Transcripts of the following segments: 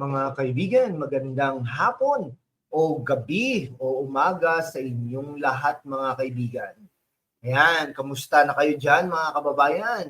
Mga kaibigan, magandang hapon o gabi o umaga sa inyong lahat mga kaibigan. Ayan, kamusta na kayo dyan mga kababayan?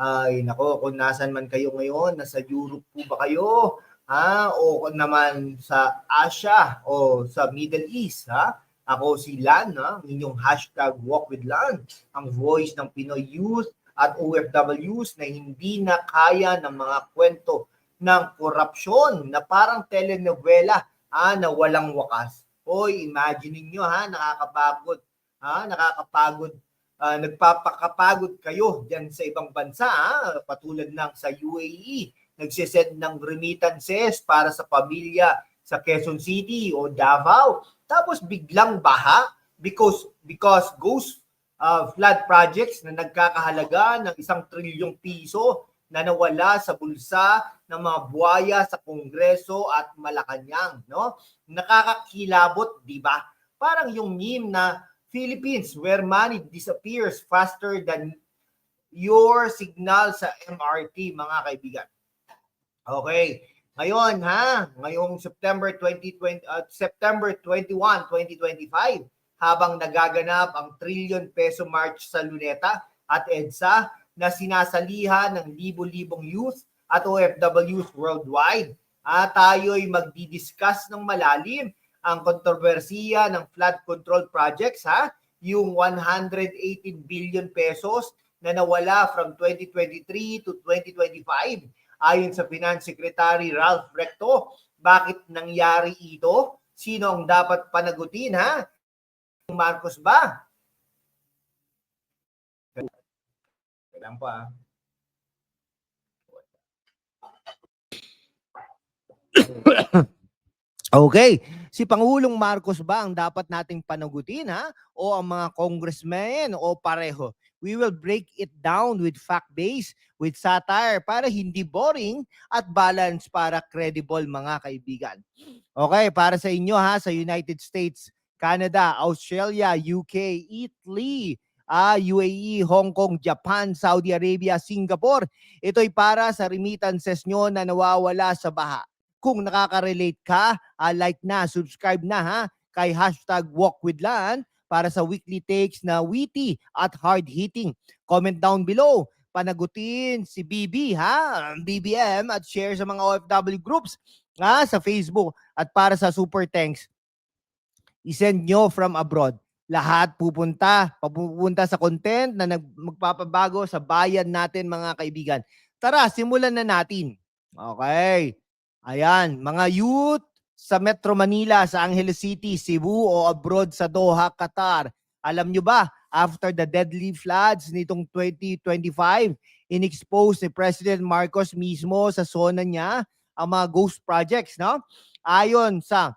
Ay, nako, kung nasan man kayo ngayon, nasa Europe po ba kayo? Ha? O naman sa Asia o sa Middle East, ha? Ako si Lan, ha? Inyong hashtag Walk with Lan, ang voice ng Pinoy youth at OFWs na hindi na kaya ng mga kwento ng korupsyon na parang telenovela ah, na walang wakas. Hoy, imagine niyo ha, nakakapagod. Ha, nakakapagod. Ah, nagpapakapagod kayo diyan sa ibang bansa, ha? patulad ng sa UAE, nagsisend ng remittances para sa pamilya sa Quezon City o Davao. Tapos biglang baha because because ghost uh, flood projects na nagkakahalaga ng isang trilyong piso na nawala sa bulsa ng mga buhaya sa Kongreso at Malacanang, no? Nakakakilabot, 'di ba? Parang yung meme na Philippines where money disappears faster than your signal sa MRT, mga kaibigan. Okay. Ngayon ha, ngayong September 2020 uh, September 21, 2025, habang nagaganap ang trillion peso march sa Luneta at EDSA na sinasalihan ng libo-libong youth at OFWs worldwide. At tayo'y magdi-discuss ng malalim ang kontrobersiya ng flood control projects ha, yung 118 billion pesos na nawala from 2023 to 2025 ayon sa Finance Secretary Ralph Recto. Bakit nangyari ito? Sino ang dapat panagutin ha? Marcos ba? Kailan pa? Okay, si Pangulong Marcos ba ang dapat nating panagutin ha? O ang mga congressmen o pareho? We will break it down with fact-based, with satire para hindi boring at balance para credible mga kaibigan. Okay, para sa inyo ha, sa United States, Canada, Australia, UK, Italy, ah, UAE, Hong Kong, Japan, Saudi Arabia, Singapore. Ito'y para sa remittances nyo na nawawala sa baha. Kung nakaka-relate ka, ah, like na, subscribe na ha, kay hashtag Walk with Lan para sa weekly takes na witty at hard-hitting. Comment down below. Panagutin si BB ha, BBM at share sa mga OFW groups ha, sa Facebook at para sa super thanks isend nyo from abroad. Lahat pupunta, papupunta sa content na magpapabago sa bayan natin mga kaibigan. Tara, simulan na natin. Okay. Ayan, mga youth sa Metro Manila, sa Angeles City, Cebu o abroad sa Doha, Qatar. Alam nyo ba, after the deadly floods nitong 2025, in-expose ni President Marcos mismo sa zona niya ang mga ghost projects, no? Ayon sa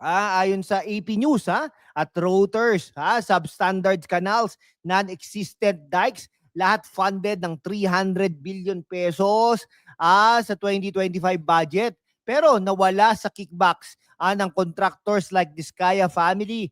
Ah, ayon sa AP News ha, at Reuters, ha, substandard canals, non-existent dikes, lahat funded ng 300 billion pesos ah, sa 2025 budget. Pero nawala sa kickbacks ah, ng contractors like Diskaya family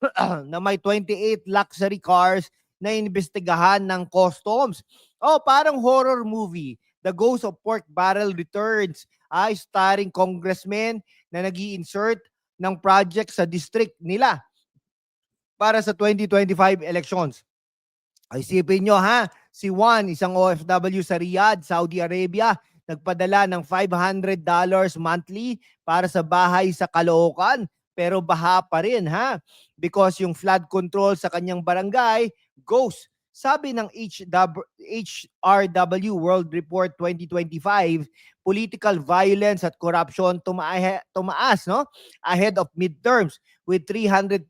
na may 28 luxury cars na inimbestigahan ng customs. Oh, parang horror movie. The Ghost of Pork Barrel Returns ay starring congressmen na nag insert ng project sa district nila para sa 2025 elections. Isipin nyo ha, si Juan, isang OFW sa Riyadh, Saudi Arabia, nagpadala ng $500 monthly para sa bahay sa Caloocan, pero baha pa rin ha, because yung flood control sa kanyang barangay goes sabi ng HRW World Report 2025, political violence at corruption tumaa- tumaas no ahead of midterms with 332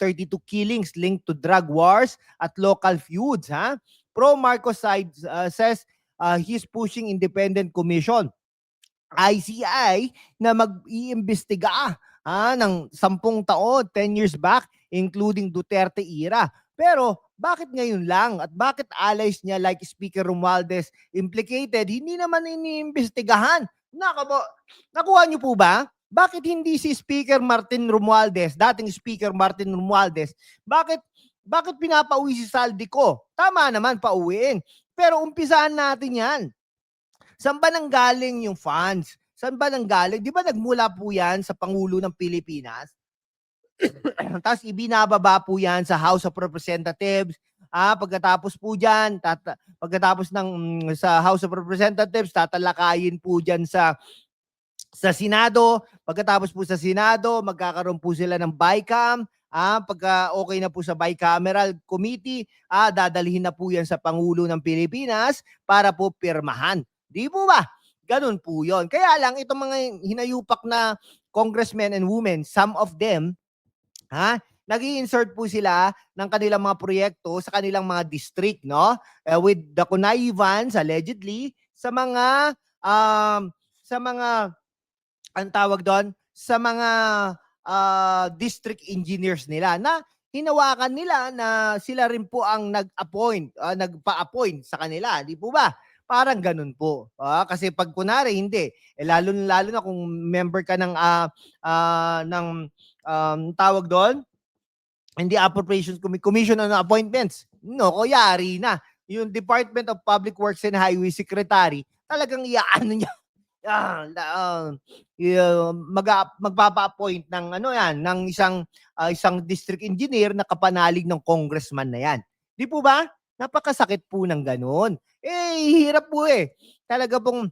killings linked to drug wars at local feuds ha. Pro Marcos side uh, says uh, he's pushing independent commission ICI na mag-iimbestiga ah, ng sampung taon, 10 years back, including Duterte era. Pero bakit ngayon lang? At bakit allies niya like Speaker Romualdez implicated, hindi naman iniimbestigahan? Nakabo, nakuha niyo po ba? bakit hindi si Speaker Martin Romualdez, dating Speaker Martin Romualdez, bakit bakit pinapauwi si Saldico? Tama naman, pauwiin. Pero umpisahan natin yan. Saan ba nang galing yung funds? Saan ba nang galing? Di ba nagmula po yan sa Pangulo ng Pilipinas? Tapos ibinababa po yan sa House of Representatives. Ah, pagkatapos po diyan, tata, pagkatapos ng mm, sa House of Representatives, tatalakayin po diyan sa sa Senado. Pagkatapos po sa Senado, magkakaroon po sila ng BICAM. Ah, pagka okay na po sa bicameral committee, ah, dadalhin na po yan sa Pangulo ng Pilipinas para po pirmahan. Di po ba? Ganun po yon. Kaya lang, itong mga hinayupak na congressmen and women, some of them, ha, nag insert po sila ng kanilang mga proyekto sa kanilang mga district, no? Uh, with the connivance, allegedly, sa mga, um, sa mga, ang tawag doon, sa mga uh, district engineers nila na hinawakan nila na sila rin po ang nag-appoint, uh, nagpa-appoint sa kanila, di po ba? Parang ganun po. Ah, kasi pag kunari hindi, eh, lalo lalo na kung member ka ng uh, uh, ng um, tawag doon, hindi appropriations committee, commission on appointments. No, kuyari na. Yung Department of Public Works and Highway Secretary, talagang iyaano niya uh, uh, mag magpapa-appoint ng ano yan, ng isang uh, isang district engineer na kapanalig ng congressman na yan. Di po ba? Napakasakit po ng ganun. Eh, hirap po eh. Talaga pong,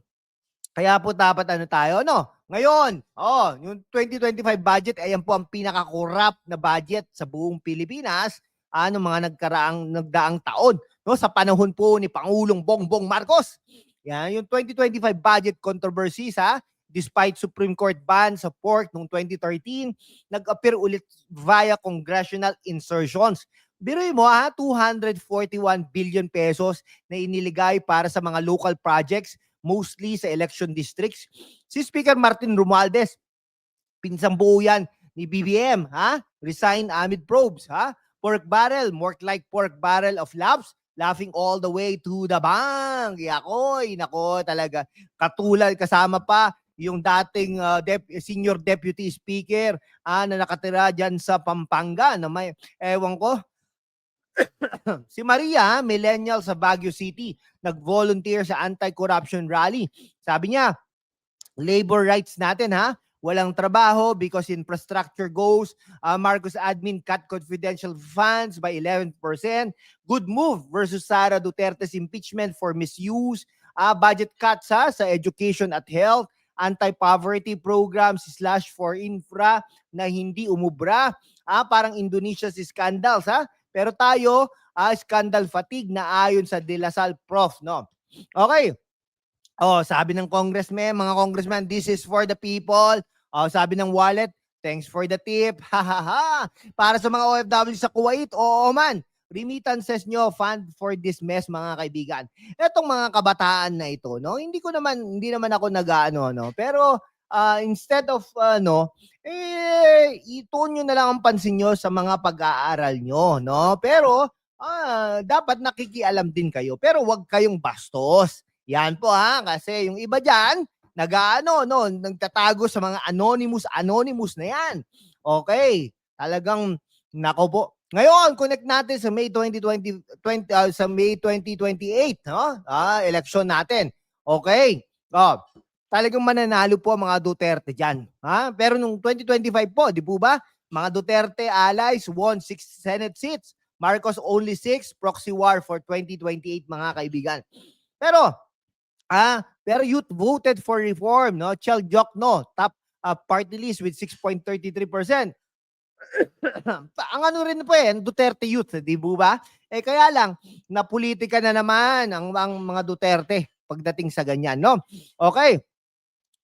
kaya po dapat ano tayo, no? Ngayon, oh, yung 2025 budget, ayan po ang pinaka-corrupt na budget sa buong Pilipinas, ano mga nagkaraang nagdaang taon, no? Sa panahon po ni Pangulong Bongbong Marcos. Yan, yung 2025 budget controversy sa despite Supreme Court ban sa pork noong 2013, nag-appear ulit via congressional insertions. Biruin mo ha, 241 billion pesos na iniligay para sa mga local projects, mostly sa election districts. Si Speaker Martin Romualdez, pinsang buo yan ni BBM, ha? Resign amid probes, ha? Pork barrel, more like pork barrel of laughs, laughing all the way to the bank. Yakoy, nako talaga. Katulad, kasama pa yung dating uh, dep- senior deputy speaker ah, na nakatira dyan sa Pampanga na may, ewan ko, si Maria, millennial sa Baguio City, nag-volunteer sa anti-corruption rally. Sabi niya, labor rights natin ha, walang trabaho because infrastructure goes. Uh, Marcos admin cut confidential funds by 11%. Good move versus Sara Duterte's impeachment for misuse. Uh, budget cuts ha, sa education at health. Anti-poverty programs slash for infra na hindi umubra. Ah, parang Indonesia's scandals ha. Pero tayo, ah, scandal fatigue na ayon sa De La Salle Prof, no? Okay. Oh, sabi ng congressman, mga congressman, this is for the people. Oh, sabi ng wallet, thanks for the tip. Ha ha ha. Para sa mga OFW sa Kuwait, oo man. Remittances nyo, fund for this mess, mga kaibigan. Etong mga kabataan na ito, no? Hindi ko naman, hindi naman ako nag-ano, no? Pero, uh, instead of, ano, eh, ituon nyo na lang ang pansin nyo sa mga pag-aaral nyo, no? Pero, ah, dapat nakikialam din kayo. Pero wag kayong bastos. Yan po ha, kasi yung iba dyan, nag-ano, no, nagtatago sa mga anonymous, anonymous na yan. Okay, talagang, nako po. Ngayon, connect natin sa May 2020, 20, uh, sa May 2028, no? Ah, election natin. Okay. Oh, talagang mananalo po ang mga Duterte dyan. Ha? Pero nung 2025 po, di po ba? Mga Duterte allies won 6 Senate seats. Marcos only 6. Proxy war for 2028 mga kaibigan. Pero, ah, pero youth voted for reform. No? Chel no top uh, party list with 6.33%. ang ano rin po eh, Duterte youth, di ba? Eh kaya lang, napolitika na naman ang, ang mga Duterte pagdating sa ganyan, no? Okay.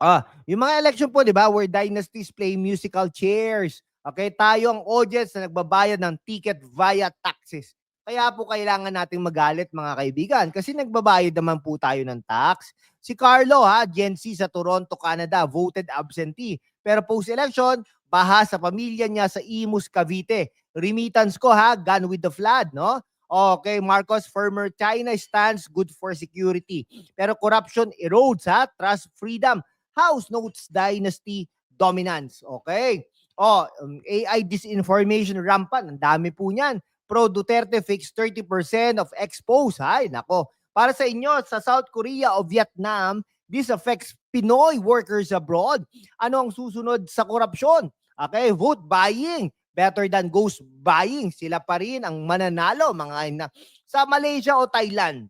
Ah, yung mga election po, 'di ba, where dynasties play musical chairs. Okay, tayo ang audience na nagbabayad ng ticket via taxes. Kaya po kailangan nating magalit mga kaibigan kasi nagbabayad naman po tayo ng tax. Si Carlo ha, Gen Z sa Toronto, Canada, voted absentee. Pero post-election, baha sa pamilya niya sa Imus, Cavite. Remittance ko ha, gone with the flood, no? Okay, Marcos, firmer China stands good for security. Pero corruption erodes ha, trust freedom House notes dynasty dominance. Okay? Oh, um, AI disinformation rampant. Ang dami po niyan. Pro Duterte fix 30% of expose. Ay, nako. Para sa inyo, sa South Korea o Vietnam, this affects Pinoy workers abroad. Ano ang susunod sa korupsyon? Okay, vote buying. Better than ghost buying. Sila pa rin ang mananalo. Mga ina. Sa Malaysia o Thailand,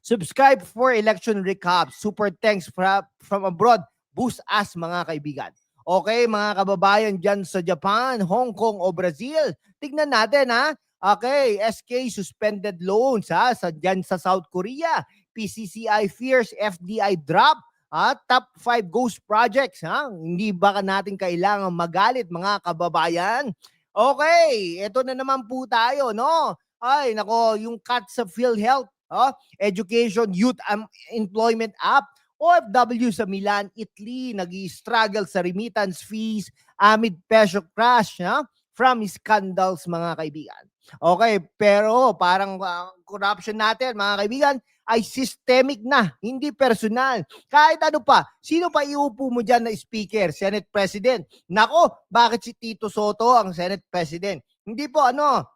subscribe for election recap. Super thanks fra- from abroad. Boost us mga kaibigan. Okay, mga kababayan dyan sa Japan, Hong Kong o Brazil. Tignan natin ha. Okay, SK suspended loans ha sa dyan sa South Korea. PCCI fears FDI drop. Ha? Top 5 ghost projects. Ha? Hindi ba natin kailangan magalit mga kababayan? Okay, ito na naman po tayo, no? Ay, nako, yung cut sa PhilHealth, oh, Education Youth Am- Employment App, OFW sa Milan, Italy, nag struggle sa remittance fees amid peso crash ha? from scandals, mga kaibigan. Okay, pero parang uh, corruption natin, mga kaibigan, ay systemic na, hindi personal. Kahit ano pa, sino pa iupo mo dyan na speaker, Senate President? Nako, bakit si Tito Soto ang Senate President? Hindi po, ano,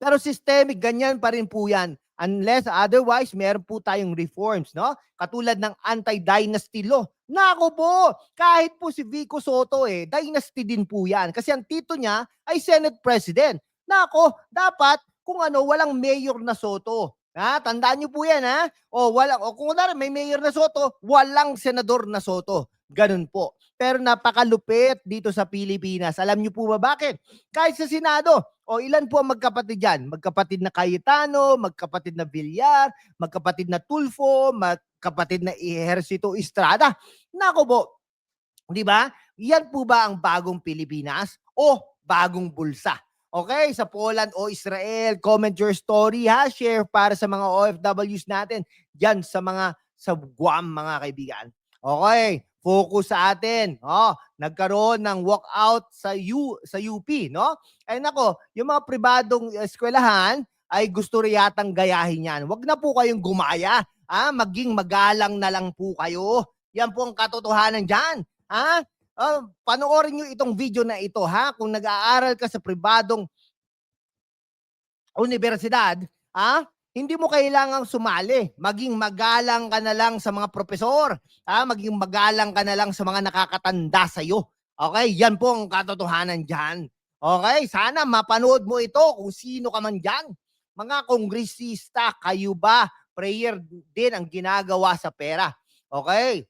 pero systemic, ganyan pa rin po yan. Unless otherwise, meron po tayong reforms, no? Katulad ng anti-dynasty law. Nako po, kahit po si Vico Soto eh, dynasty din po yan. Kasi ang tito niya ay Senate President. Nako, dapat kung ano, walang mayor na Soto. Ha? Tandaan niyo po yan, ha? O, walang, o kung kunwari, may mayor na Soto, walang senador na Soto. Ganun po. Pero napakalupit dito sa Pilipinas. Alam niyo po ba bakit? Kahit sa Senado, o ilan po ang magkapatid dyan? Magkapatid na Cayetano, magkapatid na Villar, magkapatid na Tulfo, magkapatid na Ejercito Estrada. Nako po, di ba? Yan po ba ang bagong Pilipinas o bagong bulsa? Okay, sa Poland o Israel, comment your story ha, share para sa mga OFWs natin diyan sa mga sa Guam mga kaibigan. Okay, focus sa atin. Oh, nagkaroon ng walkout sa U sa UP, no? Ay nako, yung mga pribadong eskwelahan ay gusto rin yatang gayahin yan. Huwag na po kayong gumaya. Ah, maging magalang na lang po kayo. Yan po ang katotohanan diyan. Ha? Uh, panoorin nyo itong video na ito ha. Kung nag-aaral ka sa pribadong universidad, ha? Hindi mo kailangang sumali. Maging magalang ka na lang sa mga profesor. Ha? Maging magalang ka na lang sa mga nakakatanda sa iyo. Okay? Yan po ang katotohanan diyan. Okay? Sana mapanood mo ito kung sino ka man diyan. Mga kongresista, kayo ba prayer din ang ginagawa sa pera? Okay?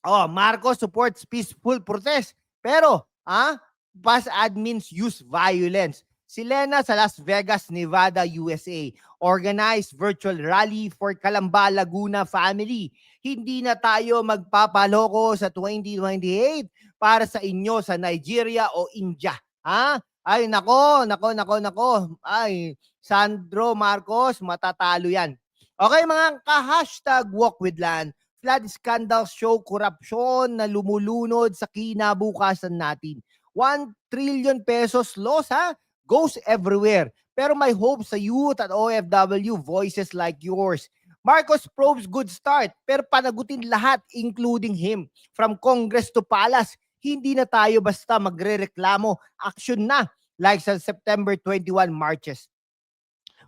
Oh, Marcos supports peaceful protest. Pero, ah, bus admins use violence. Si Lena sa Las Vegas, Nevada, USA, organized virtual rally for Calamba, Laguna family. Hindi na tayo magpapaloko sa 2028 para sa inyo sa Nigeria o India. Ha? Ay, nako, nako, nako, nako. Ay, Sandro Marcos, matatalo yan. Okay, mga ka-hashtag walk with land flood scandals show korupsyon na lumulunod sa kinabukasan natin. 1 trillion pesos loss ha? Goes everywhere. Pero may hope sa youth at OFW voices like yours. Marcos probes good start pero panagutin lahat including him. From Congress to Palace, hindi na tayo basta magrereklamo. Action na like sa September 21 marches.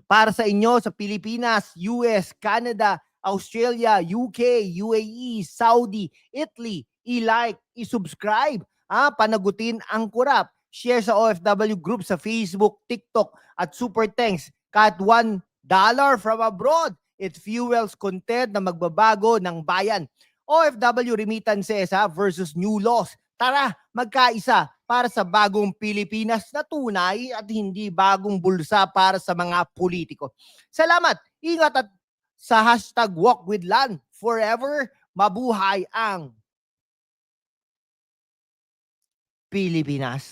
Para sa inyo sa Pilipinas, US, Canada, Australia, UK, UAE, Saudi, Italy, i-like, i-subscribe, ah, panagutin ang kurap. Share sa OFW group sa Facebook, TikTok, at super thanks. Kahit $1 from abroad, it fuels content na magbabago ng bayan. OFW remittances ha, versus new laws. Tara, magkaisa para sa bagong Pilipinas na tunay at hindi bagong bulsa para sa mga politiko. Salamat, ingat at sa hashtag Walk with Land. Forever, mabuhay ang Pilipinas.